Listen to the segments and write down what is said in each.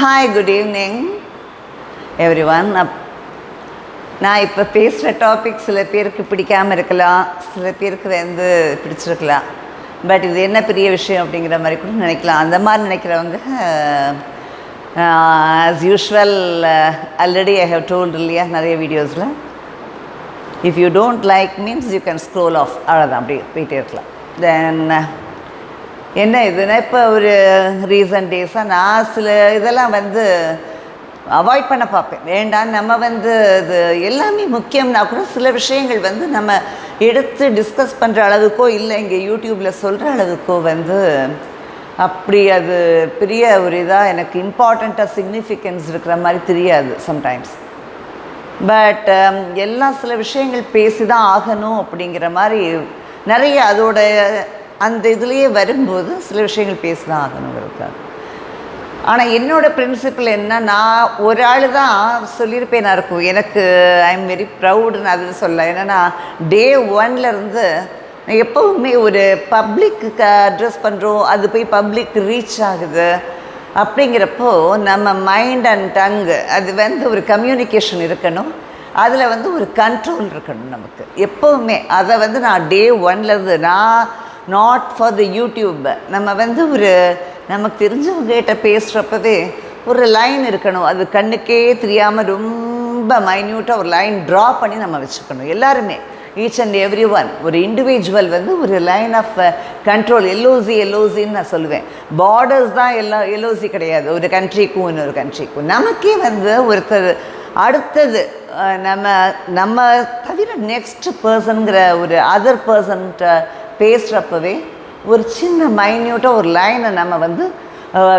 Hi good evening everyone நான் இப்போ பேசுகிற டாபிக் சில பேருக்கு பிடிக்காமல் இருக்கலாம் சில பேருக்கு வந்து பிடிச்சிருக்கலாம். பட் இது என்ன பெரிய விஷயம் அப்படிங்கிற மாதிரி கூட நினைக்கலாம். அந்த மாதிரி நினைக்கிறவங்க as usual already I have told இல்லையா நிறைய வீடியோஸில் if you don't like means you can scroll off அவ்வளோதான் அப்படி போயிட்டே இருக்கலாம். தென் என்ன இதுனா இப்போ ஒரு ரீசன்ட் டேஸாக நான் சில இதெல்லாம் வந்து அவாய்ட் பண்ண பார்ப்பேன். வேண்டாம் நம்ம வந்து இது எல்லாமே முக்கியம்னா கூட சில விஷயங்கள் வந்து நம்ம எடுத்து டிஸ்கஸ் பண்ணுற அளவுக்கோ இல்லை இங்கே யூடியூப்பில் சொல்கிற அளவுக்கோ வந்து அப்படி அது பெரிய ஒரு இதாக எனக்கு இம்பார்ட்டண்ட்டாக சிக்னிஃபிகன்ஸ் இருக்கிற மாதிரி தெரியாது சம்டைம்ஸ் பட் um, எல்லாம் சில விஷயங்கள் பேசி தான் ஆகணும் அப்படிங்கிற மாதிரி நிறைய அதோட அந்த இதுலேயே வரும்போது சில விஷயங்கள் பேசி தான் ஆகணுங்கிறதுக்காக. ஆனால் என்னோட பிரின்சிபல் என்ன நான் ஒரு ஆள் தான் சொல்லியிருப்பேன் நான் இருக்கும். எனக்கு ஐ எம் வெரி ப்ரௌடுன்னு அது சொல்ல. ஏன்னா டே ஒன்லேருந்து எப்போவுமே ஒரு பப்ளிக்கு அட்ரஸ் பண்ணுறோம் அது போய் பப்ளிக் ரீச் ஆகுது. அப்படிங்கிறப்போ நம்ம மைண்ட் அண்ட் டங்கு அது வந்து ஒரு கம்யூனிகேஷன் இருக்கணும். அதில் வந்து ஒரு கண்ட்ரோல் இருக்கணும் நமக்கு. எப்போவுமே. அதை வந்து நான் டே ஒன்லேருந்து நான் நாட் ஃபார் த யூடியூப் நம்ம வந்து ஒரு நமக்கு தெரிஞ்சவங்ககிட்ட பேசுகிறப்பவே ஒரு லைன் இருக்கணும். அது கண்ணுக்கே தெரியாமல் ரொம்ப மைன்யூட்டாக ஒரு லைன் ட்ரா பண்ணி நம்ம வச்சுக்கணும். எல்லாருமே ஈச் அண்ட் எவ்ரி ஒன் ஒரு இண்டிவிஜுவல் வந்து ஒரு லைன் ஆஃப் கண்ட்ரோல் எல்ஓசி எல்ஓசின்னு நான் சொல்லுவேன். பார்டர்ஸ் தான் எல்லாம் எல்ஓசி கிடையாது. ஒரு கண்ட்ரிக்கும் இன்னொரு கண்ட்ரிக்கும் நமக்கே வந்து ஒருத்தர் அடுத்தது நம்ம நம்ம தவிர நெக்ஸ்ட் பர்சனுங்கிற ஒரு அதர் பர்சன்கிட்ட பேசுகிறப்பவே ஒரு சின்ன மைன்யூட்டாக ஒரு லைனை நம்ம வந்து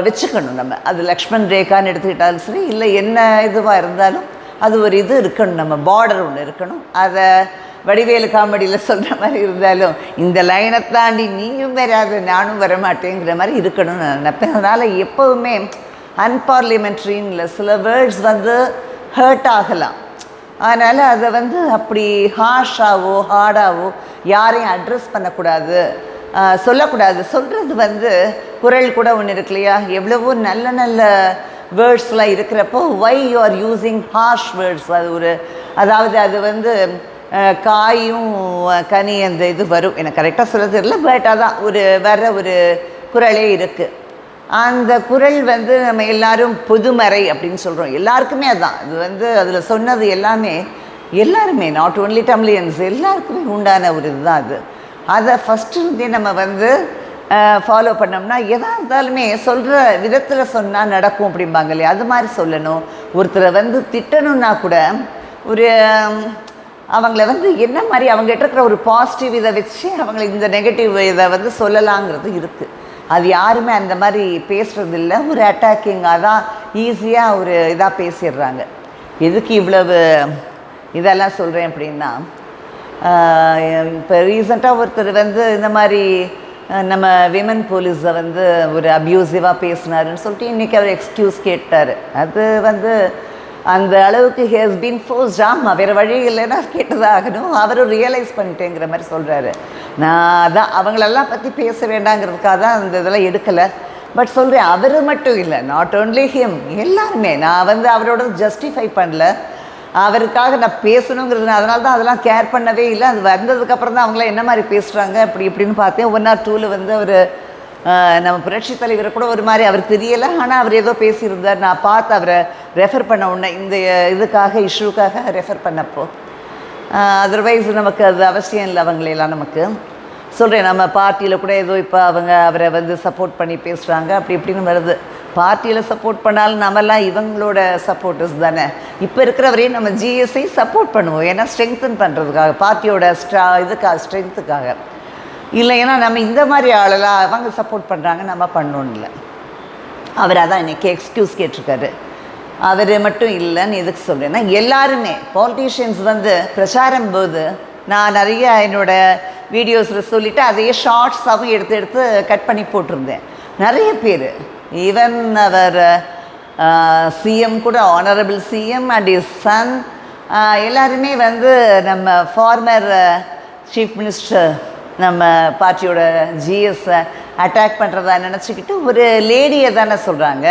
வச்சுக்கணும் நம்ம. அது லக்ஷ்மண் ரேகான்னு எடுத்துக்கிட்டாலும் சரி இல்லை என்ன இதுவாக இருந்தாலும் அது ஒரு இது இருக்கணும். நம்ம பார்டர் ஒன்று இருக்கணும். அதை வடிவேலு காமெடியில் சொல்கிற மாதிரி இருந்தாலும் இந்த லைனை தாண்டி நீயும் வராது நானும் வரமாட்டேங்கிற மாதிரி இருக்கணும்னு நினைப்பேன். அதனால் எப்போவுமே அன்பார்லிமெண்ட்ரின்னு இல்லை சில வேர்ட்ஸ் வந்து ஹர்ட் ஆகலாம். அதனால் அதை வந்து அப்படி ஹாஷாவோ ஹார்டாவோ யாரையும் அட்ரஸ் பண்ணக்கூடாது. சொல்லக்கூடாது. சொல்கிறது வந்து குரல் கூட ஒன்று இருக்கு இல்லையா? எவ்வளவோ நல்ல நல்ல வேர்ட்ஸ்லாம் இருக்கிறப்போ why you are using harsh words அது ஒரு அதாவது அது வந்து காயும் கனி அந்த இது வரும். எனக்கு கரெக்டாக சொல்ல தெரியல பட் அதான் ஒரு வர ஒரு குரலே இருக்குது அந்த குரல் வந்து நம்ம எல்லாரும் பொதுமறை அப்படின்னு சொல்கிறோம் எல்லாருக்குமே அதுதான் அது வந்து அதில் சொன்னது எல்லாமே எல்லாருமே நாட் ஓன்லி டம்லியன்ஸ் எல்லாருக்குமே உண்டான ஒரு இதுதான் அது அதை ஃபஸ்ட்டு நம்ம வந்து ஃபாலோ பண்ணோம்னா எதாக இருந்தாலுமே சொல்கிற விதத்தில் சொன்னால் நடக்கும் அப்படிம்பாங்க இல்லையா? அது மாதிரி சொல்லணும். ஒருத்தரை வந்து திட்டணும்னா கூட ஒரு அவங்கள வந்து என்ன மாதிரி அவங்ககிட்ட இருக்கிற ஒரு பாசிட்டிவ் இதை வச்சு அவங்களை இந்த நெகட்டிவ் இதை வந்து சொல்லலாங்கிறது இருக்குது அது யாருமே அந்த மாதிரி பேசுகிறதில்ல இல்லை ஒரு அட்டாக்கிங்காக தான் ஈஸியாக ஒரு இதாக பேசிடுறாங்க. எதுக்கு இவ்வளவு இதெல்லாம் சொல்கிறேன் அப்படின்னா இப்போ ரீசெண்டாக ஒருத்தர் வந்து இந்த மாதிரி நம்ம விமன் போலீஸை வந்து ஒரு அப்யூசிவாக பேசினாருன்னு சொல்லிட்டு இன்றைக்கி அவர் எக்ஸ்கியூஸ் கேட்டார். அது வந்து அந்த அளவுக்கு ஹேஸ் பீன் ஃபோர்ஸ் ஆமாம் வேறு வழி இல்லைன்னா கேட்டதாகணும் ஆகணும். அவரும் ரியலைஸ் பண்ணிட்டேங்கிற மாதிரி சொல்கிறாரு நான் அதான் அவங்களெல்லாம் பற்றி பேச வேண்டாங்கிறதுக்காக தான் அந்த இதெல்லாம் எடுக்கலை. பட் சொல்கிறேன் அவர் மட்டும் இல்லை நாட் ஓன்லி ஹிம் எல்லாருமே. நான் வந்து அவரோட ஜஸ்டிஃபை பண்ணல. அவருக்காக நான் பேசணுங்கிறது அதனால தான் அதெல்லாம் கேர் பண்ணவே இல்லை. அது வந்ததுக்கப்புறம் தான் அவங்களாம் என்ன மாதிரி பேசுகிறாங்க அப்படி இப்படின்னு பார்த்தேன். ஒன் ஆர் டூவில் வந்து அவர் நம்ம புரட்சி தலைவரை கூட ஒரு மாதிரி அவர் தெரியலை. ஆனால் அவர் ஏதோ பேசியிருந்தார். நான் பார்த்து அவரை ரெஃபர் பண்ண உடனே இந்த இதுக்காக இஷ்யூக்காக ரெஃபர் பண்ணப்போ. அதர்வைஸ் நமக்கு அது அவசியம் இல்லை அவங்களையெல்லாம் நமக்கு. சொல்கிறேன் நம்ம பார்ட்டியில் கூட ஏதோ இப்போ அவங்க அவரை வந்து சப்போர்ட் பண்ணி பேசுகிறாங்க அப்படி இப்படின்னு வருது. பார்ட்டியில் சப்போர்ட் பண்ணாலும் நம்மலாம் இவங்களோட சப்போர்ட்டர்ஸ் தானே. இப்போ இருக்கிறவரையும் நம்ம ஜிஎஸ்ஐ சப்போர்ட் பண்ணுவோம் ஏன்னா ஸ்ட்ரெங்தன் பண்ணுறதுக்காக பார்ட்டியோட ஸ்ட்ரா இதுக்காக ஸ்ட்ரென்த்துக்காக இல்லைன்னா நம்ம இந்த மாதிரி ஆளெல்லாம் அவங்க சப்போர்ட் பண்ணுறாங்க நம்ம பண்ணணும் இல்லை. அவர் அதான் இன்றைக்கி எக்ஸ்கியூஸ் கேட்டிருக்காரு. அவர் மட்டும் இல்லைன்னு எதுக்கு சொல்கிறேன்னா எல்லாருமே பாலிட்டிஷியன்ஸ் வந்து பிரச்சாரம் போது நான் நிறைய என்னோட வீடியோஸில் சொல்லிவிட்டு அதையே ஷார்ட்ஸாகவும் எடுத்து எடுத்து கட் பண்ணி போட்டிருந்தேன். நிறைய பேர். ஈவன் அவர் சிஎம் கூட honourable CM and his son எல்லாருமே வந்து நம்ம ஃபார்மர் சீஃப் மினிஸ்டர் நம்ம பார்ட்டியோட ஜிஎஸ்ஸை அட்டாக் பண்ணுறதா நினச்சிக்கிட்டு ஒரு லேடியை தானே சொல்கிறாங்க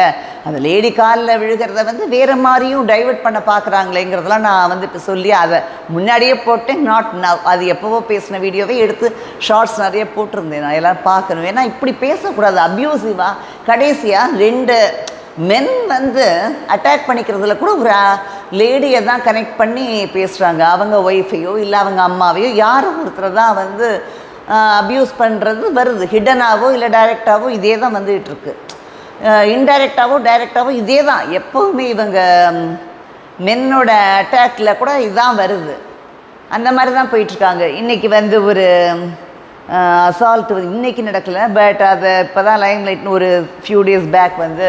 அந்த லேடி காலில் விழுகிறத வந்து வேறு மாதிரியும் டைவர்ட் பண்ண பார்க்குறாங்களேங்கிறதெல்லாம் நான் வந்து இப்போ சொல்லி அதை முன்னாடியே போட்டேன். நாட் நவ் அது எப்போவோ பேசின வீடியோவே எடுத்து ஷார்ட்ஸ் நிறைய போட்டிருந்தேன். நான் எல்லாம் பார்க்கணும். ஏன்னா இப்படி பேசக்கூடாது. அப்யூசிவாக கடைசியாக ரெண்டு மென் வந்து அட்டாக் பண்ணிக்கிறதுல கூட ஒரு லேடியை தான் கனெக்ட் பண்ணி பேசுகிறாங்க அவங்க ஒய்ஃபையோ இல்லை அவங்க அம்மாவையோ யாரும் ஒருத்தரை தான் வந்து அப்யூஸ் பண்ணுறது வருது. ஹிடனாகவோ இல்லை டைரெக்டாகவோ இதே தான் வந்துகிட்டு இருக்கு இன்டைரக்டாகவோ டைரெக்டாவோ இதே தான். எப்போவுமே இவங்க மென்னோட அட்டாக்ல கூட இதுதான் வருது. அந்த மாதிரி தான் போயிட்டுருக்காங்க. இன்றைக்கி வந்து ஒரு அசால்ட் இன்றைக்கி நடக்கலை. பட் அதை இப்போ தான் லைம் லைட்னு ஒரு ஃபியூ டேஸ் பேக் வந்து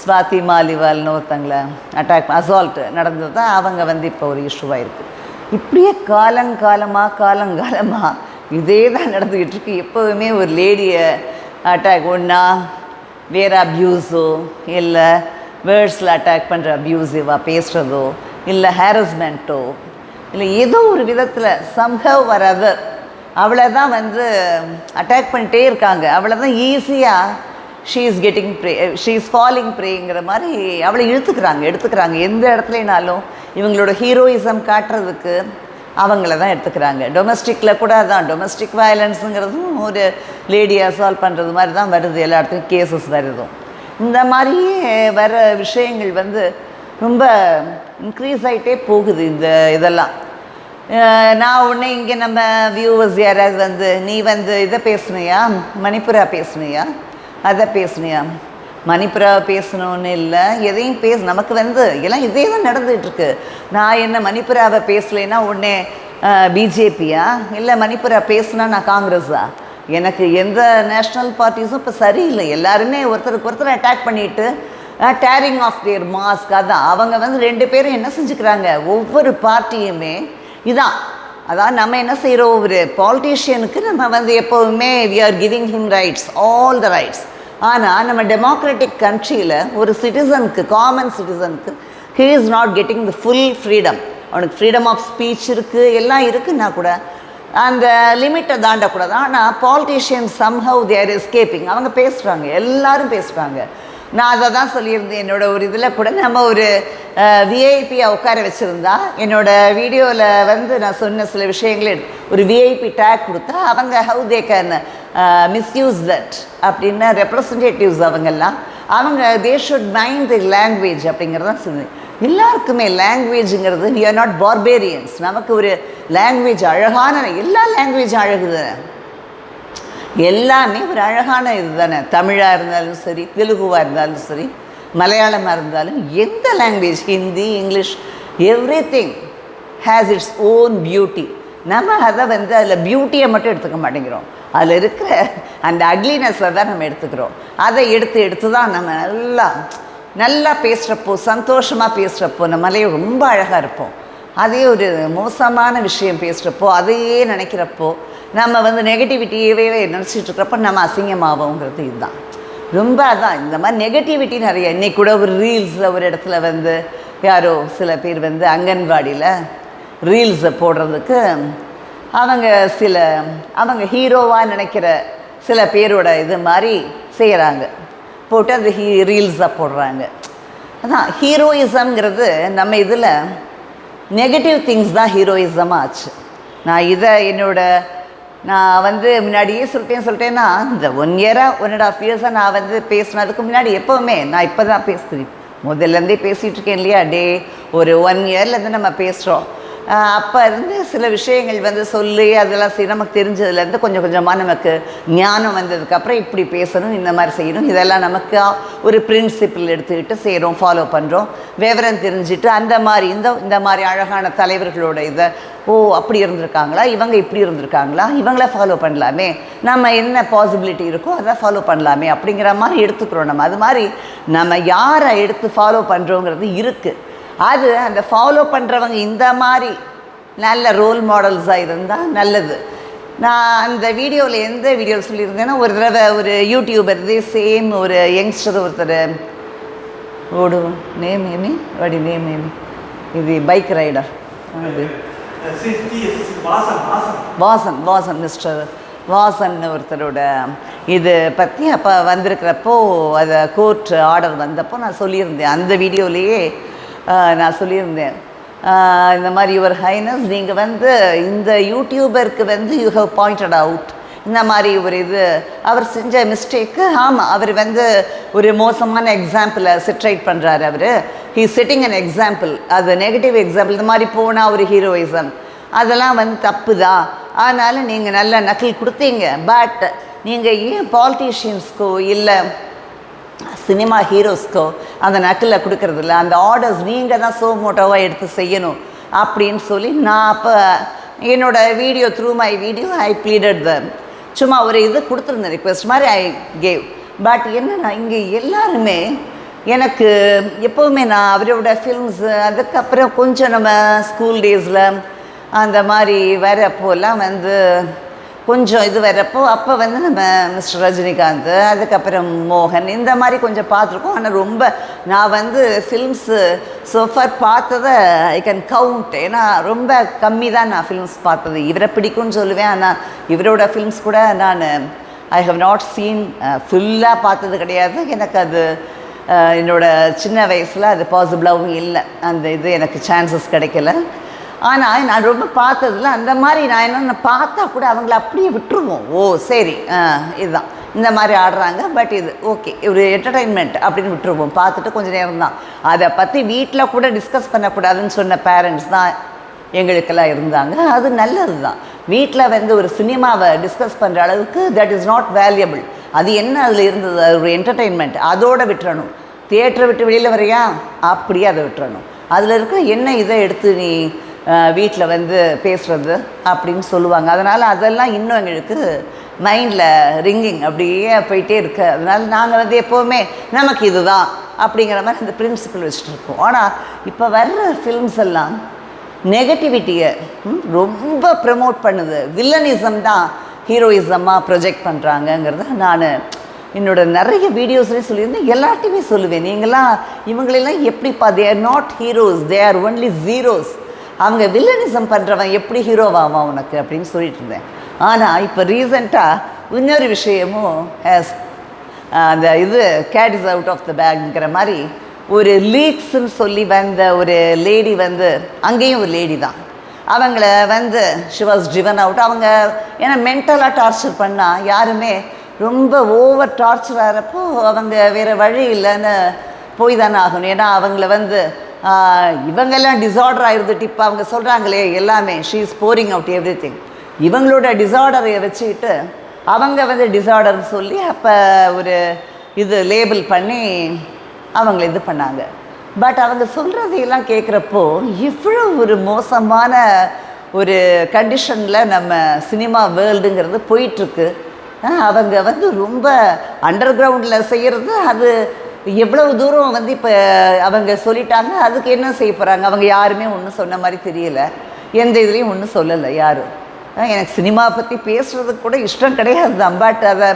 ஸ்வாதி மாலிவால்னு ஒருத்தங்களை அட்டாக் அசால்ட்டு நடந்தது தான். அவங்க வந்து இப்போ ஒரு இஷ்யூவாக இருக்குது இப்படியே காலங்காலமாக காலங்காலமாக இதே தான் நடந்துக்கிட்டு இருக்கு எப்போவுமே ஒரு லேடியை அட்டாக் ஒன்றா வேறு அப்யூஸோ இல்லை வேர்ட்ஸில் அட்டாக் பண்ணுற அப்யூசிவாக பேசுகிறதோ இல்லை ஹாரஸ்மெண்ட்டோ இல்லை ஏதோ ஒரு விதத்தில் சம்ஹவ் வராது அவளை தான் வந்து அட்டாக் பண்ணிட்டே இருக்காங்க. அவளை தான் ஈஸியாக she is getting prey she is falling ப்ரேங்கிற மாதிரி அவளை இழுத்துக்கிறாங்க எடுத்துக்கிறாங்க. எந்த இடத்துலனாலும் இவங்களோட ஹீரோயிசம் காட்டுறதுக்கு அவங்கள தான் எடுத்துக்கிறாங்க. டொமஸ்டிக்கில் கூட அதான் டொமஸ்டிக் வயலன்ஸுங்கிறதும் ஒரு லேடி அசால்வ் பண்ணுறது மாதிரி தான் வருது எல்லா இடத்துலையும் கேசஸ் வருதும். இந்த மாதிரியே வர விஷயங்கள் வந்து ரொம்ப இன்க்ரீஸ் ஆகிட்டே போகுது இந்த இதெல்லாம். நான் உடனே இங்கே நம்ம வியூவர்ஸ் யாராவது வந்து நீ வந்து இதை பேசுனியா? மணிப்புரா பேசுனியா? அதை பேசுனியா? மணிப்புரா பேசணும்னு இல்லை எதையும் பேச நமக்கு வந்து எல்லாம் இதே தான் நடந்துகிட்ருக்கு நான் என்ன மணிப்புராவை பேசலைன்னா உடனே பிஜேபியா? இல்லை மணிப்புரா பேசுனா நான் காங்கிரஸா? எனக்கு எந்த நேஷ்னல் பார்ட்டிஸும் இப்போ சரியில்லை. எல்லாருமே ஒருத்தருக்கு ஒருத்தர் அட்டாக் பண்ணிட்டு டேரிங் ஆஃப் தேர் மாஸ்க் அதான் அவங்க வந்து ரெண்டு பேரும் என்ன செஞ்சுக்கிறாங்க? ஒவ்வொரு பார்ட்டியுமே இதான். அதான் நம்ம என்ன செய்கிறோம் ஒரு பாலிட்டிஷியனுக்கு நம்ம வந்து எப்போவுமே we are giving him rights all the rights ஆனால் நம்ம டெமோக்ராட்டிக் கண்ட்ரியில் ஒரு சிட்டிசனுக்கு common சிட்டிசனுக்கு he is not getting the full freedom அவனுக்கு ஃப்ரீடம் ஆஃப் ஸ்பீச் இருக்குது எல்லாம் இருக்குன்னா கூட அந்த லிமிட்டை தாண்டக்கூடாது. ஆனால் பாலிட்டிஷியன் சம்ஹவ் தேர் எஸ்கேப்பிங் அவங்க பேசுகிறாங்க எல்லாரும் பேசுகிறாங்க நான் அதை தான் சொல்லியிருந்தேன். என்னோட ஒரு இதில் கூட நம்ம ஒரு விஐபியை உட்கார வச்சுருந்தா என்னோட வீடியோவில் வந்து நான் சொன்ன சில விஷயங்களை ஒரு விஐபி டேக் கொடுத்தா அவங்க how they can misuse that அப்படின்னு ரெப்ரசன்டேட்டிவ்ஸ் அவங்கெல்லாம் அவங்க they should mind the language அப்படிங்கிறதான் சொன்னேன். எல்லாருக்குமே லாங்குவேஜுங்கிறது வி ஆர் நாட் பார்பேரியன்ஸ் நமக்கு ஒரு லாங்குவேஜ் அழகான எல்லா லாங்குவேஜும் அழகுதானே எல்லாமே ஒரு அழகான இது தானே தமிழாக இருந்தாலும் சரி தெலுங்குவாக இருந்தாலும் சரி மலையாளமாக இருந்தாலும் எந்த language Hindi English everything has its own beauty நம்ம அதை வந்து அதில் பியூட்டியை மட்டும் எடுத்துக்க மாட்டேங்கிறோம். அதில் இருக்கிற அந்த அக்லினஸை தான் நம்ம எடுத்துக்கிறோம். அதை எடுத்து எடுத்து தான் நம்ம நல்லா நல்லா பேசுகிறப்போ சந்தோஷமாக பேசுகிறப்போ நம்மளே ரொம்ப அழகாக இருப்போம். அதே ஒரு மோசமான விஷயம் பேசுகிறப்போ அதையே நினைக்கிறப்போ நம்ம வந்து நெகட்டிவிட்டியவே நினச்சிட்டு இருக்கிறப்ப நம்ம அசிங்கமாவோங்கிறது இதுதான். ரொம்ப அதான் இந்த மாதிரி நெகட்டிவிட்டி நிறைய. இன்னைக்கு கூட ஒரு ரீல்ஸில் ஒரு இடத்துல வந்து யாரோ சில பேர் வந்து அங்கன்வாடியில் ரீல்ஸை போடுறதுக்கு அவங்க சில அவங்க ஹீரோவாக நினைக்கிற சில பேரோட இது மாதிரி செய்கிறாங்க போட்டு அந்த ஹீ ரீல்ஸாக போடுறாங்க. அதான் ஹீரோயிசம்ங்கிறது நம்ம இதில் நெகட்டிவ் திங்ஸ் தான் ஹீரோயிசமாக ஆச்சு. நான் இதை என்னோடய நான் வந்து முன்னாடியே சொல்லிட்டேன் சொல்லிட்டேன்னா இந்த ஒன் இயராக ஒன் அண்ட் ஆஃப் இயர்ஸாக நான் வந்து பேசினதுக்கு முன்னாடி எப்போவுமே நான் இப்போ தான் பேசுகிறேன் முதல்லேருந்தே பேசிகிட்டு இருக்கேன் இல்லையா? டே ஒரு ஒன் இயர்லேருந்து நம்ம பேசுகிறோம் அப்போ இருந்து சில விஷயங்கள் வந்து சொல்லி அதெல்லாம் சரி நமக்கு தெரிஞ்சதுலேருந்து கொஞ்சம் கொஞ்சமாக நமக்கு ஞானம் வந்ததுக்கப்புறம் இப்படி பேசணும் இந்த மாதிரி செய்யணும். இதெல்லாம் நமக்கு ஒரு பிரின்சிபிள் எடுத்துக்கிட்டு செய்கிறோம் ஃபாலோ பண்ணுறோம் விவரம் தெரிஞ்சுட்டு அந்த மாதிரி இந்த இந்த மாதிரி அழகான தலைவர்களோட இதை ஓ அப்படி இருந்திருக்காங்களா? இவங்க இப்படி இருந்திருக்காங்களா? இவங்கள ஃபாலோ பண்ணலாமே. நம்ம என்ன பாசிபிலிட்டி இருக்கோ அதை ஃபாலோ பண்ணலாமே அப்படிங்கிற மாதிரி எடுத்துக்கிறோம் நம்ம. அது மாதிரி நம்ம யாரை எடுத்து ஃபாலோ பண்ணுறோங்கிறது இருக்குது அது அந்த ஃபாலோ பண்ணுறவங்க இந்த மாதிரி நல்ல ரோல் மாடல்ஸாக இருந்தால் நல்லது. நான் அந்த வீடியோவில் எந்த வீடியோவில் சொல்லியிருந்தேன்னா ஒரு தடவை ஒரு யூடியூபர் இதே சேம் ஒரு யங்ஸ்டர் ஒருத்தர் ஓடுவோம் நேம் ஏமி? வாடி நேம் ஏமி? இது பைக் ரைடர் அது. வாசன் வாசன் வாசன் வாசன் மிஸ்டர் வாசன் ஒருத்தரோட இது பற்றி அப்போ வந்திருக்கிறப்போ அதை கோர்ட் ஆர்டர் வந்தப்போ நான் சொல்லியிருந்தேன். அந்த வீடியோலேயே நான் சொல்லியிருந்தேன். இந்த மாதிரி யுவர் ஹைனஸ் நீங்கள் வந்து இந்த யூடியூபருக்கு வந்து யூ ஹவ் பாயிண்டட் அவுட் இந்த மாதிரி ஒரு இது அவர் செஞ்ச மிஸ்டேக்கு ஆமாம் அவர் வந்து ஒரு மோசமான எக்ஸாம்பிளை சிட்ரேட் பண்ணுறாரு அவர். ஹீ செட்டிங் அன் எக்ஸாம்பிள் அது நெகட்டிவ் எக்ஸாம்பிள் இந்த மாதிரி போனால் ஒரு ஹீரோயிசம் அதெல்லாம் வந்து தப்பு தான் அதனால் நீங்கள் நல்ல நக்கல் கொடுத்தீங்க. பட் நீங்கள் ஏன் பாலிட்டிஷியன்ஸ்க்கோ இல்லை சினிமா ஹீரோஸ்க்கோ அந்த நக்கில் கொடுக்கறதில்ல. அந்த ஆர்டர்ஸ் நீங்கள் தான் சோ மோட்டோவாக எடுத்து செய்யணும் அப்படின்னு சொல்லி நான் அப்போ என்னோடய video through my video I pleaded the சும்மா ஒரு இது கொடுத்துருந்தேன் ரிக்வெஸ்ட் மாதிரி ஐ கேவ் பட் என்னென்னா இங்கே எல்லாருமே எனக்கு எப்போவுமே நான் அவரோட ஃபில்ம்ஸு அதுக்கப்புறம் கொஞ்சம் நம்ம ஸ்கூல் டேஸில் அந்த மாதிரி வரப்போலாம் வந்து கொஞ்சம் இது வரப்போ அப்போ வந்து நம்ம மிஸ்டர் ரஜினிகாந்த் அதுக்கப்புறம் மோகன் இந்த மாதிரி கொஞ்சம் பார்த்துருக்கோம். ஆனால் ரொம்ப நான் வந்து ஃபில்ம்ஸு சோஃபார் பார்த்ததை ஐ கேன் கவுண்ட் ஏன்னா ரொம்ப கம்மி தான் நான் ஃபில்ம்ஸ் பார்த்தது. இவரை பிடிக்கும்னு சொல்லுவேன். ஆனால் இவரோட ஃபில்ம்ஸ் கூட நான் ஐ ஹவ் நாட் சீன் ஃபுல்லாக பார்த்தது கிடையாது. எனக்கு அது என்னோடய சின்ன வயசில் அது பாசிபிளாகவும் இல்லை. அந்த இது எனக்கு சான்சஸ் கிடைக்கல. ஆனால் நான் ரொம்ப பார்த்ததுல அந்த மாதிரி நான் என்ன பார்த்தா கூட அவங்கள அப்படியே விட்டுருவோம். ஓ சரி. ஆ, இதுதான். இந்த மாதிரி ஆடுறாங்க. பட் இது ஓகே. ஒரு என்டர்டைன்மெண்ட் அப்படின்னு விட்டுருவோம். பார்த்துட்டு கொஞ்சம் நேரம் தான். அதை பற்றி வீட்டில் கூட டிஸ்கஸ் பண்ணக்கூடாதுன்னு சொன்ன பேரண்ட்ஸ் தான் எங்களுக்கெல்லாம் இருந்தாங்க. அது நல்லது தான். வீட்டில் வந்து ஒரு சினிமாவை டிஸ்கஸ் பண்ணுற அளவுக்கு தட் இஸ் நாட் வேல்யூபிள் அது என்ன அதில் இருந்தது? அது ஒரு என்டர்டெயின்மெண்ட் அதோட விட்டுறணும். தியேட்டரை விட்டு வெளியில் வரையா அப்படியே அதை விட்டுறணும். அதில் இருக்கிற என்ன இதை எடுத்து நீ வீட்டில் வந்து பேசுகிறது அப்படின்னு சொல்லுவாங்க. அதனால் அதெல்லாம் இன்னும் எங்களுக்கு மைண்டில் ரிங்கிங் அப்படியே போயிட்டே இருக்கு. அதனால் நாங்கள் வந்து எப்போவுமே நமக்கு இதுதான் அப்படிங்கிற மாதிரி அந்த பிரின்சிபல் வச்சுட்டு இருக்கோம் ஆனால் இப்போ வர்ற ஃபில்ம்ஸ் எல்லாம் நெகட்டிவிட்டியை ரொம்ப ப்ரமோட் பண்ணுது. வில்லனிசம் தான் ஹீரோயிசமாக ப்ரொஜெக்ட் பண்ணுறாங்கங்கிறத நான் என்னோட நிறைய வீடியோஸ்லேயும் சொல்லியிருந்தேன். எல்லார்ட்டையுமே சொல்லுவேன். நீங்களாம் இவங்களெல்லாம் எப்படிப்பா they are not heroes they are only zeros அவங்க வில்லனிசம் பண்ணுறவன் எப்படி ஹீரோவாவான் உனக்கு அப்படின்னு சொல்லிட்டு இருந்தேன். ஆனால் இப்போ ரீசண்டாக இன்னொரு விஷயமும் ஹேஸ் அந்த இது cat is out of the பேக்ங்கிற மாதிரி ஒரு லீக்ஸ்ன்னு சொல்லி வந்த ஒரு லேடி வந்து அங்கேயும் ஒரு லேடி தான். அவங்கள வந்து ஷி வாஸ் ட்ரிவன் அவுட் அவங்க ஏன்னா மென்டலாக டார்ச்சர் பண்ணால் யாருமே ரொம்ப ஓவர் டார்ச்சர் ஆகிறப்போ அவங்க வேறு வழி இல்லைன்னு போய் தானே ஆகணும். ஏன்னா அவங்கள வந்து இவங்கெல்லாம் டிசார்டர் ஆயிருந்துட்டு இப்போ அவங்க சொல்கிறாங்களே எல்லாமே. She is boring out everything இவங்களோட டிசார்டரை வச்சுக்கிட்டு அவங்க வந்து டிசார்டர்னு சொல்லி அப்போ ஒரு இது லேபிள் பண்ணி அவங்கள இது பண்ணாங்க. பட் அவங்க சொல்கிறதையெல்லாம் கேட்குறப்போ இவ்வளோ ஒரு மோசமான ஒரு கண்டிஷனில் நம்ம சினிமா வேர்ல்டுங்கிறது போயிட்டுருக்கு. அவங்க வந்து ரொம்ப அண்டர் கிரவுண்டில் செய்கிறது அது எவ்வளவு தூரம் வந்து இப்போ அவங்க சொல்லிட்டாங்க அதுக்கு என்ன செய்ய போகிறாங்க அவங்க யாருமே ஒன்றும் சொன்ன மாதிரி தெரியல. எந்த இதுலேயும் ஒன்றும் சொல்லலை யாரும். எனக்கு சினிமா பற்றி பேசுகிறதுக்கு கூட இஷ்டம் கிடையாது. அம்பாட் அதை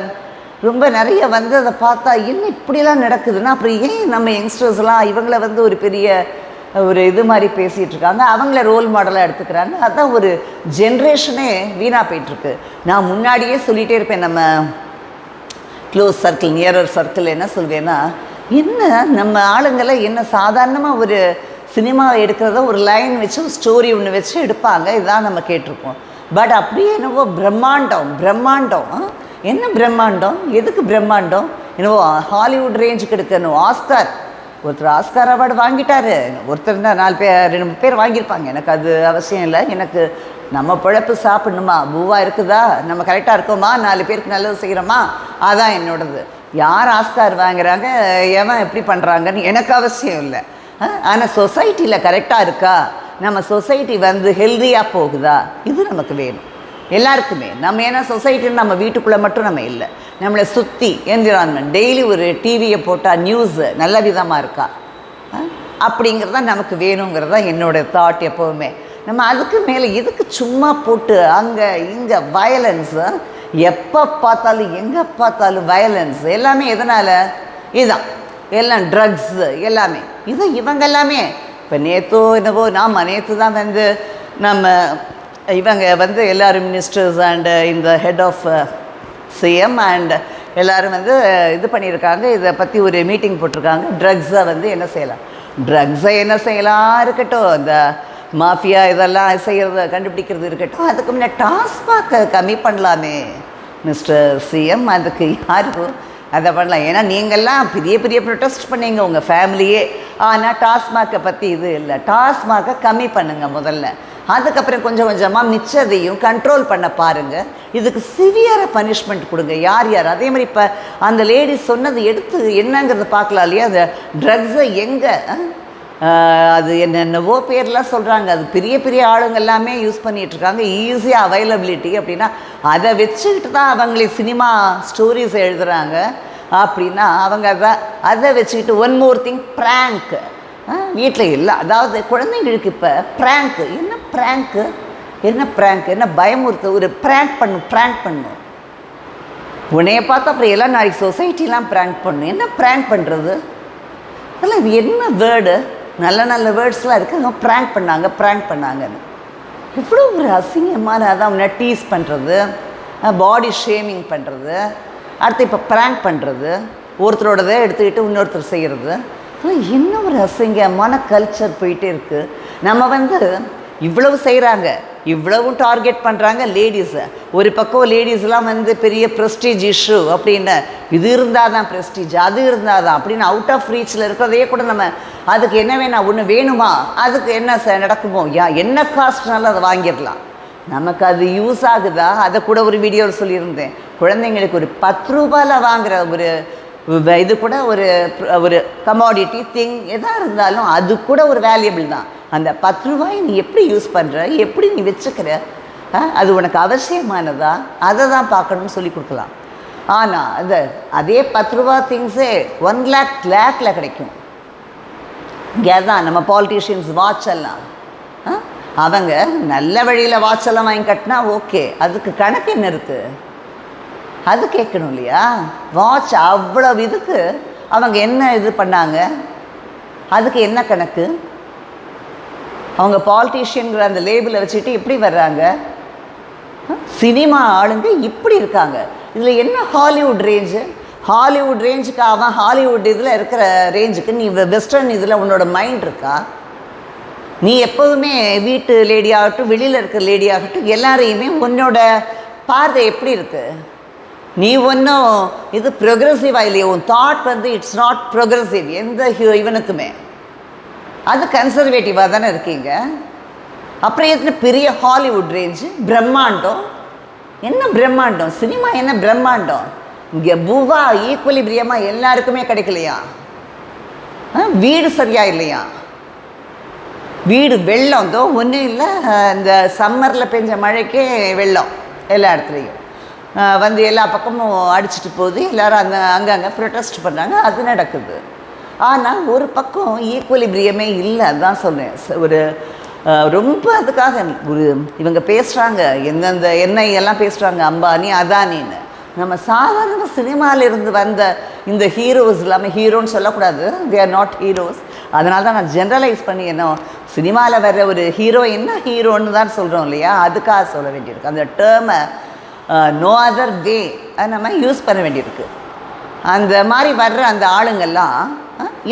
ரொம்ப நிறைய வந்து அதை பார்த்தா என்ன இப்படிலாம் நடக்குதுன்னா அப்புறம் ஏன் நம்ம யங்ஸ்டர்ஸ்லாம் இவங்கள வந்து ஒரு பெரிய ஒரு இது மாதிரி பேசிகிட்டு இருக்காங்க? அவங்கள ரோல் மாடலாக எடுத்துக்கிறாங்க. அதுதான் ஒரு ஜென்ரேஷனே வீணாக போயிட்டுருக்கு. நான் முன்னாடியே சொல்லிகிட்டே இருப்பேன் நம்ம க்ளோஸ் சர்க்கிள் நியரர் சர்க்கிள் என்ன சொல்வேன்னா என்ன நம்ம ஆளுங்களை என்ன சாதாரணமாக ஒரு சினிமா எடுக்கிறத ஒரு லைன் வச்சு ஸ்டோரி ஒன்று வச்சு எடுப்பாங்க இதான் நம்ம கேட்டிருப்போம் பட் அப்படியே என்னவோ பிரம்மாண்டம் பிரம்மாண்டம் ஆ? என்ன பிரம்மாண்டம்? எதுக்கு பிரம்மாண்டம்? என்னவோ ஹாலிவுட் ரேஞ்சுக்கு எடுக்கணும் ஆஸ்கார் ஒருத்தர் ஆஸ்கார் அவார்டு வாங்கிட்டாரு. ஒருத்தர் தான் நாலு பேர் ரெண்டு மூணு பேர் வாங்கியிருப்பாங்க. எனக்கு அது அவசியம் இல்லை. எனக்கு நம்ம பிழப்பு சாப்பிடணுமா? பூவாக இருக்குதா? நம்ம கரெக்டாக இருக்கோமா? நாலு பேருக்கு நல்லது செய்கிறோமா அதான் என்னோடது. யார் ஆஸ்கார் வாங்குறாங்க எவன் எப்படி பண்ணுறாங்கன்னு எனக்கு அவசியம் இல்லை. ஆனால் சொசைட்டியில் கரெக்டாக இருக்கா? நம்ம சொசைட்டி வந்து ஹெல்தியாக போகுதா? இது நமக்கு வேணும். எல்லாருக்குமே. நம்ம ஏன்னா சொசைட்டின்னு நம்ம வீட்டுக்குள்ளே மட்டும் நம்ம இல்லை. நம்மளை சுற்றி என்விரான்மெண்ட் டெய்லி ஒரு டிவியை போட்டால் நியூஸு நல்ல விதமாக இருக்கா? அப்படிங்கிறது தான் நமக்கு வேணுங்கிறது தான் என்னோட தாட் எப்போவுமே. நம்ம அதுக்கு மேலே எதுக்கு சும்மா போட்டு அங்கே இங்கே வயலன்ஸு எப்போ பார்த்தாலும் எங்கே பார்த்தாலும் வயலன்ஸ் எல்லாமே எதனால்? இதுதான் எல்லாம் ட்ரக்ஸு எல்லாமே. இது இவங்க எல்லாமே இப்போ நேத்தோ என்னவோ நாம நேற்று தான் வந்து நம்ம இவங்க வந்து எல்லாரும் மினிஸ்டர்ஸ் அண்டு இந்த ஹெட் ஆஃப் சிஎம் அண்ட் எல்லாரும் வந்து இது பண்ணியிருக்காங்க. இதை பற்றி ஒரு மீட்டிங் போட்டிருக்காங்க. ட்ரக்ஸை வந்து என்ன செய்யலாம்? ட்ரக்ஸை என்ன செய்யலாம்? இருக்கட்டும். இந்த மாஃபியா இதெல்லாம் செய்கிறத கண்டுபிடிக்கிறது இருக்கட்டும். அதுக்கு முன்னே டாஸ்மாகை கம்மி பண்ணலாமே. மிஸ்டர் சிஎம் அதுக்கு யாருக்கும் அதை பண்ணலாம். ஏன்னா நீங்கள்லாம் பெரிய பெரிய ப்ரொட்டஸ்ட் பண்ணீங்க உங்கள் ஃபேமிலியே. ஆனால் டாஸ்மாகை பற்றி இது இல்லை. டாஸ்மாகை கம்மி பண்ணுங்கள் முதல்ல. அதுக்கப்புறம் கொஞ்சம் கொஞ்சமாக மிச்சதையும் கண்ட்ரோல் பண்ண பாருங்கள் இதுக்கு சிவியராக பனிஷ்மெண்ட் கொடுங்க. யார் யார்? அதே மாதிரி இப்போ அந்த லேடி சொன்னது எடுத்து என்னங்கிறத பார்க்கலாம் இல்லையா? அந்த ட்ரக்ஸை எங்கே அது என்னென்னவோ பேர்லாம் சொல்கிறாங்க அது பெரிய பெரிய ஆளுங்க எல்லாமே யூஸ் பண்ணிகிட்ருக்காங்க ஈஸியாக அவைலபிலிட்டி அப்படின்னா அதை வச்சுக்கிட்டு தான் அவங்களே சினிமா ஸ்டோரிஸ் எழுதுகிறாங்க அப்படின்னா அவங்க அதை அதை வச்சுக்கிட்டு ஒன் மோர் திங் ப்ராங்க்கு வீட்டில் இல்லை. அதாவது குழந்தைங்களுக்கு இப்போ ப்ராங்க்கு என்ன ப்ராங்க்கு என்ன ப்ராங்க் என்ன பயமுறுத்து? ஒரு ப்ராங்க் பண்ணும் ப்ராங்க் பண்ணும் உன்னைய பார்த்தா அப்புறம் எல்லாம் நாளைக்கு சொசைட்டிலாம் ப்ராங்க் பண்ணும் என்ன ப்ராங்க் பண்ணுறது அதில் இது என்ன வேர்டு நல்ல நல்ல வேர்ட்ஸ்லாம் இருக்குது அவங்க ப்ராங்க் பண்ணாங்க ப்ராங்க் பண்ணாங்கன்னு. இவ்வளோ ஒரு அசிங்கமான அதான் அவனை டீஸ் பண்ணுறது பாடி ஷேமிங் பண்ணுறது அடுத்து இப்போ ப்ராங்க் பண்ணுறது ஒருத்தரோடதை எடுத்துக்கிட்டு இன்னொருத்தர் செய்கிறது இன்னும் என்ன ஒரு அசிங்கமான கல்ச்சர் போயிட்டே இருக்குது நம்ம வந்து இவ்வளவு செய்கிறாங்க இவ்வளவும் டார்கெட் பண்ணுறாங்க லேடிஸை ஒரு பக்கம் லேடிஸ்லாம் வந்து பெரிய ப்ரெஸ்டீஜ் இஷ்யூ அப்படின்னு இது இருந்தால் தான் ப்ரெஸ்டீஜ் அது இருந்தால் தான் அப்படின்னு அவுட் ஆஃப் ரீச்சில் இருக்கிறதையே கூட நம்ம அதுக்கு என்ன வேணாம் ஒன்று வேணுமா? அதுக்கு என்ன ச நடக்குமோ? யா என்ன காஸ்ட்னாலும் அதை வாங்கிடலாம். நமக்கு அது யூஸ் ஆகுதா? அதை கூட ஒரு வீடியோவில் சொல்லியிருந்தேன். குழந்தைங்களுக்கு ஒரு பத்து ரூபாயில் வாங்குற ஒரு இது கூட ஒரு ஒரு கமாடிட்டி திங் எதாக இருந்தாலும் அது கூட ஒரு வேல்யூபிள் தான். அந்த பத்து ரூபாயை நீ எப்படி யூஸ் பண்ணுற எப்படி நீ வச்சுக்கிற? ஆ, அது உனக்கு அவசியமானதா? அதை தான் பார்க்கணும்னு சொல்லி கொடுக்கலாம். ஆனால் அது அதே பத்து ரூபா திங்ஸே ஒன் லேக் லேக்கில் கிடைக்கும். இங்கே தான் நம்ம பாலிட்டிஷியன்ஸ் வாட்ச் எல்லாம். ஆ? அவங்க நல்ல வழியில் வாட்ச் எல்லாம் வாங்கி கட்டினா ஓகே அதுக்கு கணக்கு என்ன இருக்குது அது கேட்கணும் இல்லையா? வாட்ச் அவ்வளோ இதுக்கு அவங்க என்ன இது பண்ணாங்க? அதுக்கு என்ன கணக்கு? அவங்க பாலிட்டிஷியனுங்கிற அந்த லேபிளை வச்சுட்டு எப்படி வர்றாங்க. சினிமா ஆளுங்க இப்படி இருக்காங்க. இதில் என்ன ஹாலிவுட் ரேஞ்சு ஹாலிவுட் ரேஞ்சுக்கு அவன் ஹாலிவுட் இதில் இருக்கிற ரேஞ்சுக்கு நீ வெஸ்டர்ன் இதில் உன்னோட மைண்ட் இருக்கா? நீ எப்போதுமே வீட்டு லேடி ஆகட்டும் வெளியில் இருக்கிற லேடி ஆகட்டும் எல்லாரையுமே உன்னோட பார்வை எப்படி இருக்குது நீ ஒன்றும் இது ப்ரொக்ரெசிவாக இல்லையே. உன் தாட் வந்து இட்ஸ் நாட் ப்ரொக்ரெசிவ் எந்த ஹியோ இவனுக்குமே. அது கன்சர்வேட்டிவாக தானே இருக்கீங்க. அப்புறம் எத்தனை பெரிய ஹாலிவுட் ரேஞ்சு பிரம்மாண்டம். என்ன பிரம்மாண்டம்? சினிமா என்ன பிரம்மாண்டம்? இங்கே பூவா ஈக்குவலி பிரியமாக எல்லாருக்குமே கிடைக்கலையா? ஆ, வீடு சரியா இல்லையா? வீடு வெள்ளம். தோ ஒன்றும் இல்லை. இந்த சம்மரில் பெஞ்ச மழைக்கே வெள்ளம் எல்லா இடத்துலையும். வந்து எல்லா பக்கமும் அடிச்சிட்டு போகுது. எல்லோரும் அந்த அங்கங்கே ப்ரொட்டஸ்ட் பண்ணுறாங்க அது நடக்குது. ஆனால் ஒரு பக்கம் ஈக்குவலிபிரியமே இல்லை அதான் சொன்னேன். ஒரு ரொம்ப அதுக்காக ஒரு இவங்க பேசுகிறாங்க எந்தெந்த என்ன எல்லாம் பேசுகிறாங்க அம்பானி அதானின்னு. நம்ம சாதாரண சினிமாவிலிருந்து வந்த இந்த ஹீரோஸ் இல்லாமல் ஹீரோன்னு சொல்லக்கூடாது. தே ஆர் நாட் ஹீரோஸ் அதனால தான் நான் ஜென்ரலைஸ் பண்ணி என்ன சினிமாவில் வர்ற ஒரு ஹீரோயின்னா ஹீரோன்னு தான் சொல்கிறோம் இல்லையா? அதுக்காக சொல்ல வேண்டியிருக்கு. அந்த டேர்மை நோ அதர் வே அதை நம்ம யூஸ் பண்ண வேண்டியிருக்கு. அந்த மாதிரி வர்ற அந்த ஆளுங்கெல்லாம்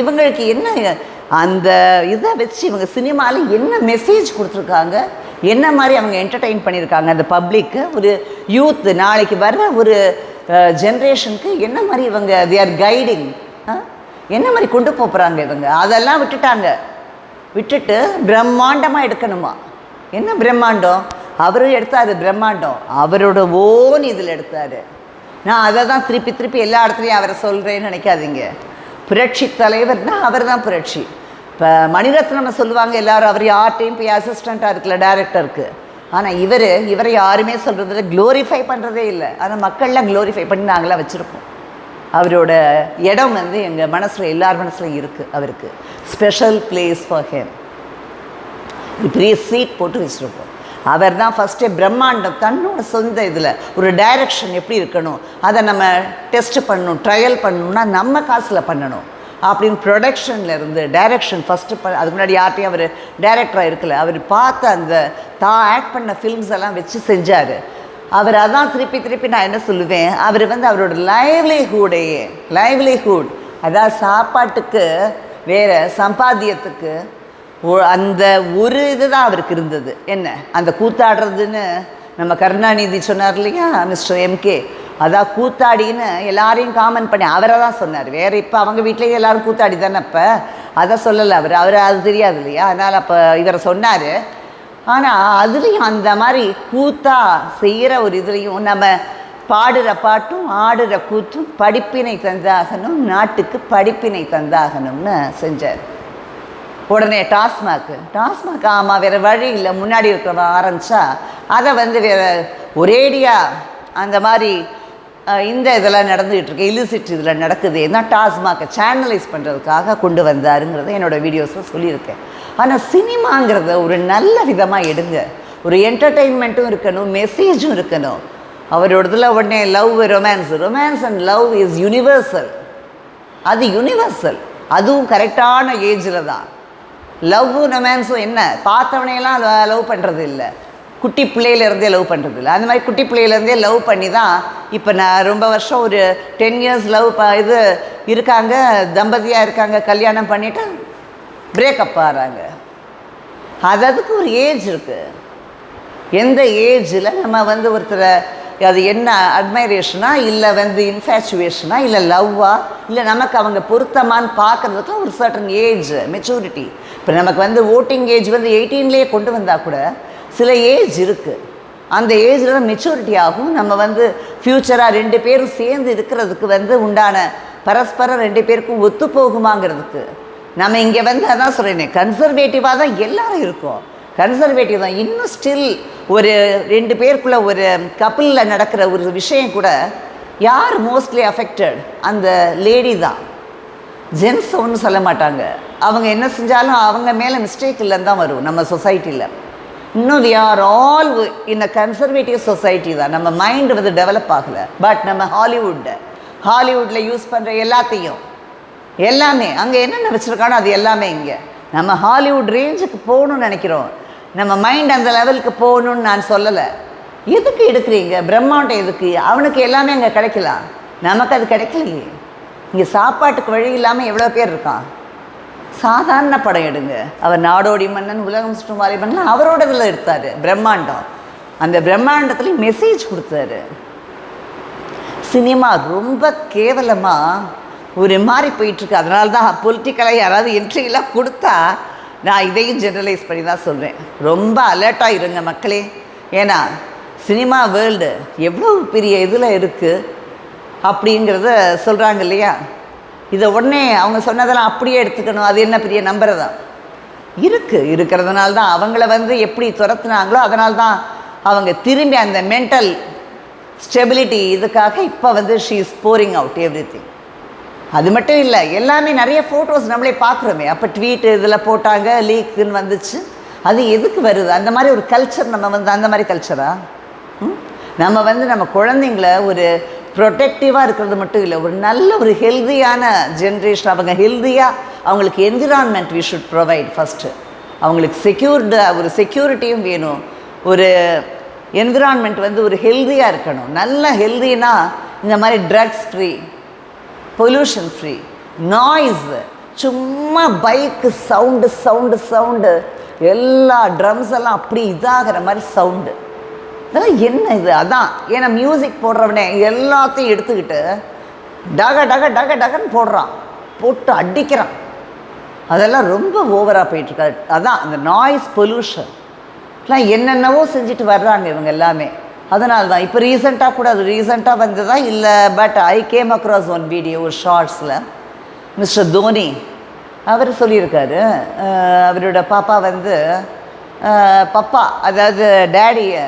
இவங்களுக்கு என்ன அந்த இதை வச்சு இவங்க சினிமாவில் என்ன மெசேஜ் கொடுத்துருக்காங்க? என்ன மாதிரி அவங்க என்டர்டெயின் பண்ணியிருக்காங்க? அந்த பப்ளிக்கு ஒரு யூத்து நாளைக்கு வர்ற ஒரு ஜென்ரேஷனுக்கு என்ன மாதிரி இவங்க தே ஆர் கைடிங் என்ன மாதிரி கொண்டு போகிறாங்க இவங்க? அதெல்லாம் விட்டுட்டாங்க. விட்டுட்டு பிரம்மாண்டமாக எடுக்கணுமா? என்ன பிரம்மாண்டம்? அவரும் எடுத்தாரு பிரம்மாண்டம். அவரோட ஓன் இதில் எடுத்தார். நான் அதை தான் திருப்பி திருப்பி எல்லா இடத்துலையும் அவரை சொல்கிறேன்னு நினைக்காதீங்க. புரட்சி தலைவர்னா அவர் தான் புரட்சி. இப்போ மணிரத்னம் சொல்லுவாங்க எல்லாரும் அவர் யார்ட்டையும் போய் அசிஸ்டண்ட்டாக இருக்கல டேரக்டருக்கு ஆனால் இவர் இவரை யாருமே சொல்கிறதில்ல க்ளோரிஃபை பண்ணுறதே இல்லை. ஆனால் மக்கள்லாம் க்ளோரிஃபை பண்ணி நாங்களாம் வச்சுருப்போம். அவரோட இடம் வந்து எங்கள் மனசில் எல்லார் மனசுலையும் இருக்குது அவருக்கு. ஸ்பெஷல் பிளேஸ் ஃபார் ஹேம் பெரிய சீட் போட்டு வச்சுருப்போம். அவர் தான் ஃபஸ்ட்டே பிரம்மாண்டம் தன்னோட சொந்த இதில் ஒரு டைரக்ஷன் எப்படி இருக்கணும்? அதை நம்ம டெஸ்ட் பண்ணணும் ட்ரையல் பண்ணணும்னா நம்ம காசில் பண்ணணும். அப்படின்னு ப்ரொடக்ஷனில் இருந்து டைரக்ஷன் ஃபஸ்ட்டு ப அதுக்கு முன்னாடி யார்ட்டையும் அவர் டைரக்டராக இருக்கல. அவர் பார்த்த அந்த தான் ஆக்ட் பண்ண ஃபில்ம்ஸ் எல்லாம் வச்சு செஞ்சார். அவர் அதான் திருப்பி திருப்பி நான் என்ன சொல்லுவேன்? அவர் வந்து அவரோட லைவ்லிஹுடையே லைவ்லிஹுட் அதாவது சாப்பாட்டுக்கு வேறு சம்பாத்தியத்துக்கு அந்த ஒரு இதுதான் அவருக்கு இருந்தது. என்ன? அந்த கூத்தாடுறதுன்னு நம்ம கருணாநிதி சொன்னார் இல்லையா மிஸ்டர் எம்கே அதான் கூத்தாடின்னு எல்லாரையும் காமன் பண்ணி அவரை தான் சொன்னார். வேறு இப்போ அவங்க வீட்லேயும் எல்லாரும் கூத்தாடி தானே இப்போ அதை சொல்லலை அவர். அவர் அது தெரியாது இல்லையா? அதனால் அப்போ இவரை சொன்னார். ஆனால் அதுலேயும் அந்த மாதிரி கூத்தா செய்கிற ஒரு இதுலேயும் நம்ம பாடுற பாட்டும் ஆடுற கூத்தும் படிப்பினை தந்தாகணும் நாட்டுக்கு படிப்பினை தந்தாகணும்னு செஞ்சார். உடனே டாஸ்மாக்கு டாஸ்மாக் ஆமாம் வேறு வழி இல்லை. முன்னாடி இருக்கிறவன் ஆரம்பித்தா அதை வந்து வேறு ஒரேடியாக அந்த மாதிரி இந்த இதெல்லாம் நடந்துகிட்டு இருக்கு. இலிசிட் இதில் நடக்குது. என்ன டாஸ்மாக்கை சேனலைஸ் பண்ணுறதுக்காக கொண்டு வந்தாருங்கிறத என்னோட வீடியோஸில் சொல்லியிருக்கேன். ஆனால் சினிமாங்கிறத ஒரு நல்ல விதமாக எடுங்க. ஒரு என்டர்டெயின்மெண்ட்டும் இருக்கணும் மெசேஜும் இருக்கணும். அவரோடதுல உடனே love romance romance and love is universal அது யுனிவர்சல் அதுவும் கரெக்டான ஏஜில் தான். லவ் ரொமான்ஸும் என்ன? பார்த்தவனையெல்லாம் லவ் பண்ணுறது இல்லை. குட்டி பிள்ளையிலேருந்தே லவ் பண்ணுறது இல்லை. அந்த மாதிரி குட்டி பிள்ளையிலேருந்தே லவ் பண்ணி தான் இப்போ நான் ரொம்ப வருஷம் ஒரு டென் இயர்ஸ் லவ் ப இது இருக்காங்க தம்பதியாக இருக்காங்க கல்யாணம் பண்ணிவிட்டு பிரேக்கப் ஆகிறாங்க அது அதுக்கு ஒரு ஏஜ் இருக்குது எந்த ஏஜில் நம்ம வந்து ஒருத்தரை அது என்ன அட்மைரேஷனா இல்லை வந்து இன்ஃபேச்சுவேஷனா இல்லை லவ்வா இல்லை நமக்கு அவங்க பொருத்தமான்னு பார்க்குறதுக்கு ஒரு சர்டன் ஏஜ் மெச்சூரிட்டி இப்போ நமக்கு வந்து ஓட்டிங் ஏஜ் வந்து எயிட்டீன்லேயே கொண்டு வந்தால் கூட சில ஏஜ் இருக்குது அந்த ஏஜில் தான் மெச்சூரிட்டி ஆகும். நம்ம வந்து ஃப்யூச்சராக ரெண்டு பேரும் சேர்ந்து இருக்கிறதுக்கு வந்து உண்டான பரஸ்பரம் ரெண்டு பேருக்கும் ஒத்து போகுமாங்கிறதுக்கு நம்ம இங்கே வந்து அதான் சொல்கிறேனே கன்சர்வேட்டிவாக தான் எல்லாரும் இருக்கோம். கன்சர்வேட்டிவ் தான். இன்னும் ஸ்டில் ஒரு ரெண்டு பேருக்குள்ள ஒரு கப்பலில் நடக்கிற ஒரு விஷயம் கூட யார் மோஸ்ட்லி அஃபெக்டட் அந்த லேடி தான். ஜென்ஸ் ஒன்றும் சொல்ல மாட்டாங்க. அவங்க என்ன செஞ்சாலும் அவங்க மேலே மிஸ்டேக் இல்லைன்னு தான் வரும் நம்ம சொசைட்டியில் இன்னும் we are all in a conservative society தான். நம்ம மைண்டு வந்து டெவலப் ஆகலை. பட் நம்ம ஹாலிவுட் ஹாலிவுட்டில் யூஸ் பண்ணுற எல்லாத்தையும் எல்லாமே அங்கே என்னென்ன வச்சுருக்கானோ அது எல்லாமே இங்கே. நம்ம ஹாலிவுட் ரேஞ்சுக்கு போகணும்னு நினைக்கிறோம். நம்ம மைண்ட் அந்த லெவலுக்கு போகணும்னு நான் சொல்லலை. எதுக்கு எடுக்கிறீங்க? பிரம்மாண்டம் எதுக்கு? அவனுக்கு எல்லாமே அங்கே கிடைக்கலாம் நமக்கு அது கிடைக்கலையே. இங்கே சாப்பாட்டுக்கு வழி இல்லாமல் எவ்வளோ பேர் இருக்கான்? சாதாரண படம் எடுங்க. அவர் நாடோடி மன்னன் உலகம் சுற்றும் வாலிபன்லாம் அவரோட இதில் எடுத்தார் பிரம்மாண்டம். அந்த பிரம்மாண்டத்துலேயும் மெசேஜ் கொடுத்தாரு. சினிமா ரொம்ப கேவலமாக ஒரு மாதிரி போயிட்டுருக்கு அதனால தான் பொலிட்டிக்கலாக யாராவது என்ட்ரியெல்லாம் கொடுத்தா நான் இதையும் ஜெனரலைஸ் பண்ணி தான் சொல்கிறேன் ரொம்ப அலர்ட்டாக இருங்க மக்களே. ஏன்னா சினிமா வேர்ல்டு எவ்வளோ பெரிய இதில் இருக்குது அப்படிங்கிறத சொல்கிறாங்க இல்லையா? இதை உடனே அவங்க சொன்னதெல்லாம் அப்படியே எடுத்துக்கணும். அது என்ன பெரிய நம்புறதா? இருக்குது இருக்கிறதுனால தான் அவங்கள வந்து எப்படி துரத்துனாங்களோ அதனால தான் அவங்க திரும்பி அந்த மென்டல் ஸ்டெபிலிட்டி இதுக்காக இப்போ வந்து she is boring out everything அது மட்டும் இல்லை எல்லாமே நிறைய ஃபோட்டோஸ் நம்மளே பார்க்குறோமே. அப்போ ட்வீட் இதில் போட்டாங்க லீக்குன்னு வந்துச்சு. அது எதுக்கு வருது? அந்த மாதிரி ஒரு கல்ச்சர் நம்ம வந்து அந்த மாதிரி கல்ச்சரா ம்? நம்ம வந்து நம்ம குழந்தைங்கள ஒரு ப்ரொடெக்டிவாக இருக்கிறது மட்டும் இல்லை ஒரு நல்ல ஒரு ஹெல்தியான ஜென்ரேஷன் அவங்க ஹெல்தியாக அவங்களுக்கு environment we should provide first அவங்களுக்கு செக்யூர்டு ஒரு செக்யூரிட்டியும் வேணும். ஒரு என்விரான்மெண்ட் வந்து ஒரு ஹெல்தியாக இருக்கணும். நல்ல ஹெல்தினா இந்த மாதிரி drugs free pollution free noise சும்மா பைக்கு சவுண்டு சவுண்டு சவுண்டு எல்லா ட்ரம்ஸ் எல்லாம் அப்படி இதாகிற மாதிரி சவுண்டு இதெல்லாம் என்ன இது? அதான். ஏன்னா மியூசிக் போடுறவனே எல்லாத்தையும் எடுத்துக்கிட்டு டக டக டக டகன்னு போடுறான். போட்டு அடிக்கிறான். அதெல்லாம் ரொம்ப ஓவராக போயிட்டுருக்காரு அதான் அந்த நாய்ஸ் பொல்யூஷன் எல்லாம் என்னென்னவோ செஞ்சுட்டு வர்றாங்க இவங்க எல்லாமே. அதனால தான் இப்போ ரீசெண்டாக கூட அது ரீசெண்டாக வந்ததா இல்லை but I came across one video ஒரு ஷார்ட்ஸில் மிஸ்டர் தோனி அவர் சொல்லியிருக்காரு. அவரோட பாப்பா வந்து பப்பா அதாவது டேடியை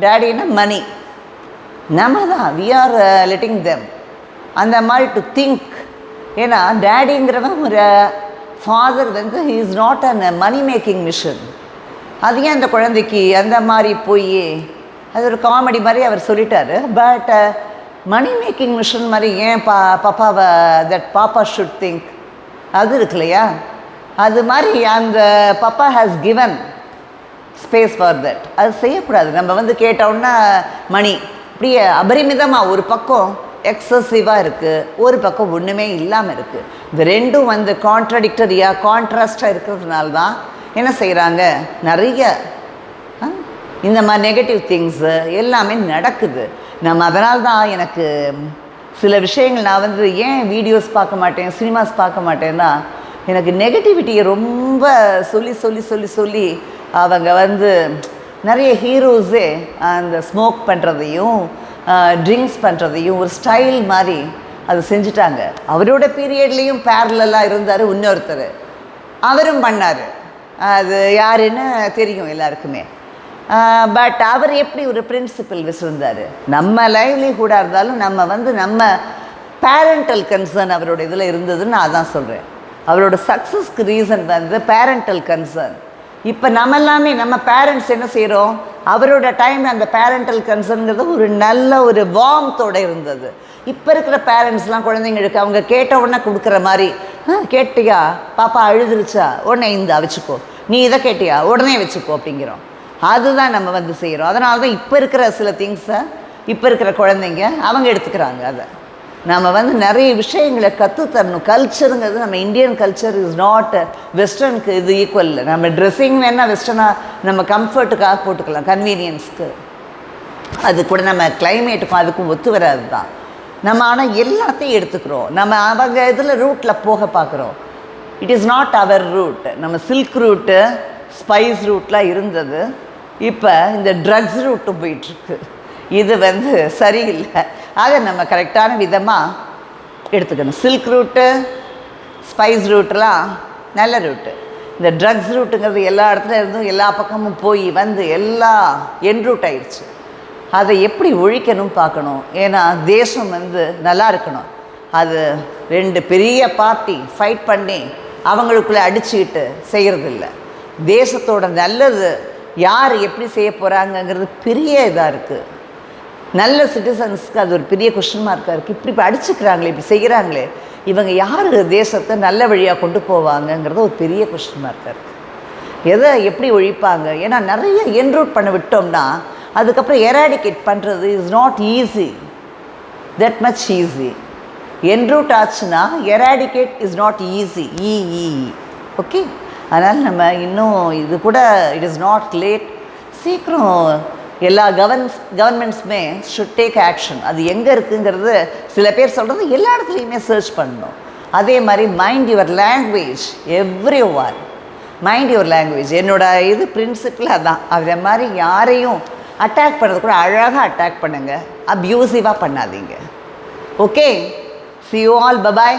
டேடின்னா மணி நம்ம தான் வி ஆர் லெட்டிங் தெம் அந்த மாதிரி டு திங்க் ஏன்னா டேடிங்கிறவன் ஒரு uh, ஃபாதர் வந்து he is not an money making mission அது ஏன் அந்த குழந்தைக்கு அந்த மாதிரி போய் அது ஒரு காமெடி மாதிரி அவர் சொல்லிட்டாரு. பட் மணி மேக்கிங் மிஷன் மாதிரி ஏன் பா பாப்பாவை தட் பாப்பா ஷுட் திங்க் அது இருக்கு இல்லையா? அது மாதிரி அந்த Papa has given space for that அது செய்யக்கூடாது. நம்ம வந்து கேட்டோம்னா மணி இப்படியே அபரிமிதமாக ஒரு பக்கம் எக்ஸசிவாக இருக்குது ஒரு பக்கம் ஒன்றுமே இல்லாமல் இருக்குது இந்த ரெண்டும் வந்து கான்ட்ரடிக்டரியாக கான்ட்ராஸ்டாக இருக்கிறதுனால தான் என்ன செய்கிறாங்க நிறைய இந்த மாதிரி நெகட்டிவ் திங்ஸு எல்லாமே நடக்குது. நம்ம அதனால் தான் எனக்கு சில விஷயங்கள் நான் வந்து ஏன் வீடியோஸ் பார்க்க மாட்டேன் சினிமாஸ் பார்க்க மாட்டேன்னா எனக்கு நெகட்டிவிட்டியை ரொம்ப சொல்லி சொல்லி சொல்லி சொல்லி அவங்க வந்து நிறைய ஹீரோஸே அந்த ஸ்மோக் பண்ணுறதையும் ட்ரிங்க்ஸ் பண்ணுறதையும் ஒரு ஸ்டைல் மாதிரி அது செஞ்சுட்டாங்க. அவரோட பீரியட்லேயும் பேரலாக இருந்தார் இன்னொருத்தர். அவரும் பண்ணார். அது யாருன்னு தெரியும் எல்லாருக்குமே. பட் அவர் எப்படி ஒரு பிரின்சிபல் வச்சுருந்தார் நம்ம லைவ்லிஹுடாக இருந்தாலும் நம்ம வந்து நம்ம பேரண்டல் கன்சர்ன் அவரோட இதில் இருந்ததுன்னு நான் அதான் சொல்கிறேன் அவரோட சக்ஸஸ்க்கு ரீசன் வந்து பேரண்டல் கன்சர்ன் இப்போ நம்ம எல்லாமே நம்ம பேரண்ட்ஸ் என்ன செய்கிறோம் அவரோட டைம் அந்த பேரண்டல் கன்சர்ன்கிறது ஒரு நல்ல ஒரு வார்ம்த்தோடு இருந்தது. இப்போ இருக்கிற பேரண்ட்ஸ்லாம் குழந்தைங்களுக்கு அவங்க கேட்ட உடனே கொடுக்குற மாதிரி "ஆ, கேட்டியா? பாப்பா அழுதுருச்சா? உடனே இந்த வச்சுக்கோ நீ இதை கேட்டியா? உடனே வச்சுக்கோ அப்படிங்கிறோம். அதுதான் நம்ம வந்து செய்கிறோம் அதனால தான் இப்போ இருக்கிற சில திங்ஸை இப்போ இருக்கிற குழந்தைங்க அவங்க எடுத்துக்கிறாங்க அதை. நம்ம வந்து நிறைய விஷயங்களை கற்றுத்தரணும் கல்ச்சருங்கிறது நம்ம இந்தியன் கல்ச்சர் இஸ் நாட் வெஸ்டர்னுக்கு இது ஈக்குவல் நம்ம ட்ரெஸ்ஸிங் வேணால் வெஸ்டர்னாக நம்ம கம்ஃபர்ட்டுக்காக போட்டுக்கலாம். கன்வீனியன்ஸ்க்கு அது கூட நம்ம கிளைமேட்டுக்கும் அதுக்கும் ஒத்து வராது தான் நம்ம ஆனால் எல்லாத்தையும் எடுத்துக்கிறோம். நம்ம அவங்க இதில் ரூட்டில் போக பார்க்குறோம் it is not our route நம்ம சில்க் ரூட்டு ஸ்பைஸ் ரூட்லாம் இருந்தது. இப்போ இந்த ட்ரக்ஸ் ரூட்டும் போயிட்டுருக்கு. இது வந்து சரியில்லை. அதை நம்ம கரெக்டான விதமாக எடுத்துக்கணும். சில்க் ரூட்டு ஸ்பைஸ் ரூட்டெலாம் நல்ல ரூட்டு இந்த ட்ரக்ஸ் ரூட்டுங்கிறது எல்லா இடத்துல இருந்தும் எல்லா பக்கமும் போய் வந்து எல்லா என் ரூட் ஆயிடுச்சு அதை எப்படி ஒழிக்கணும் பார்க்கணும். ஏன்னா தேசம் வந்து நல்லா இருக்கணும். அது ரெண்டு பெரிய பார்ட்டி ஃபைட் பண்ணி அவங்களுக்குள்ளே அடிச்சுக்கிட்டு செய்கிறதில்ல தேசத்தோட நல்லது யார் எப்படி செய்ய போகிறாங்கங்கிறது பெரிய இதாக இருக்குது நல்ல சிட்டிசன்ஸ்க்கு அது ஒரு பெரிய கொஷின் மார்க்காக இருக்குது இப்படி இப்போ அடிச்சுக்கிறாங்களே இப்படி செய்கிறாங்களே இவங்க யார் தேசத்தை நல்ல வழியாக கொண்டு போவாங்கங்கிறது ஒரு பெரிய கொஷின் மார்க்காக இருக்குது எதை எப்படி ஒழிப்பாங்க? ஏன்னா நிறைய என்ரூட் பண்ண விட்டோம்னா அதுக்கப்புறம் எராடிகேட் பண்ணுறது is not easy that much easy en route ஆச்சுன்னா எராடிகேட் இஸ் நாட் ஈஸி இஇ ஓகே அதனால் நம்ம இன்னும் இது கூட இட் இஸ் நாட் லேட் சீக்கிரம் எல்லா கவர்ன்ஸ் கவர்மெண்ட்ஸுமே ஷுட் டேக் ஆக்ஷன் அது எங்கே இருக்குங்கிறது சில பேர் சொல்கிறது எல்லா இடத்துலையுமே சர்ச் பண்ணணும். அதே மாதிரி mind your language every one mind your language என்னோடய இது பிரின்சிபிள் அதான். அதை மாதிரி யாரையும் அட்டாக் பண்ணுறது கூட அழகாக அட்டாக் பண்ணுங்கள் அப்யூசிவாக பண்ணாதீங்க. Okay see you all bye bye